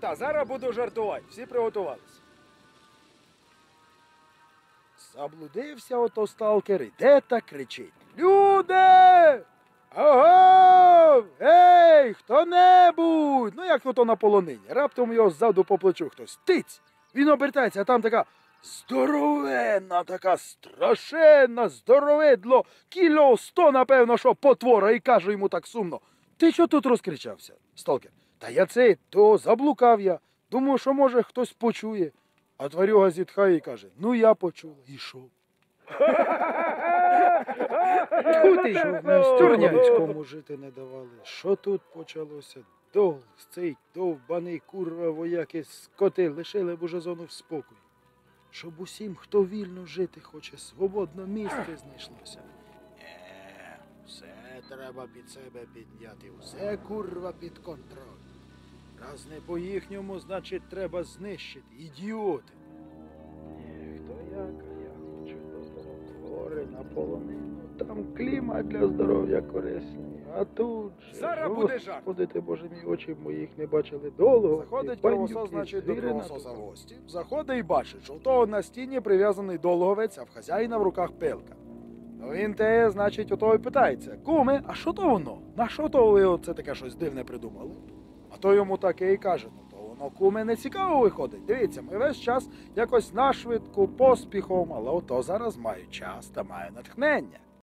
Та зараз буду жартувати, всі приготувалися. Заблудився ото сталкер, іде та кричить. Люди! Ого! Ей, хто-небудь! Ну як ото на полонині. Раптом його ззаду по плечу хтось. Тиць! Він обертається, а там така здоровенна, така страшенна, здороведло, кіло сто, напевно, що потвора, і каже йому так сумно. Ти що тут розкричався, сталкер? Та я це, то заблукав я. Думаю, що може хтось почує. А тварюга зітхає і каже: Ну я почула, і що? Тьфу ти, що в Настюрнянському жити не давали. Що тут почалося? Дол, цей довбаний курва вояки скоти лишили б уже зону в спокою. Щоб усім, хто вільно жити хоче, свободно місце знайшлося. Е, все треба під себе підняти, все курва під контроль. Раз не по їхньому, значить треба знищити. Ідіоти. Ні, хто як, а я хочу до здоровотвори на полонину. Там клімат для здоров'я корисний. А тут же, Зараз буде жах. Господи Боже мій, очі моїх не бачили довго. Заходить кровосос, значить, до кровососа в гості. Заходить і бачить, що у того на стіні прив'язаний долговець, а в хазяїна в руках пилка. Ну він те, значить, у того і питається: Куме, а що то воно? На що то ви оце таке щось дивне придумали? А то йому таке і каже: ну то воно куме не цікаво виходить. Дивіться, ми весь час якось нашвидку, поспіхом, але ото зараз маю час та маю натхнення.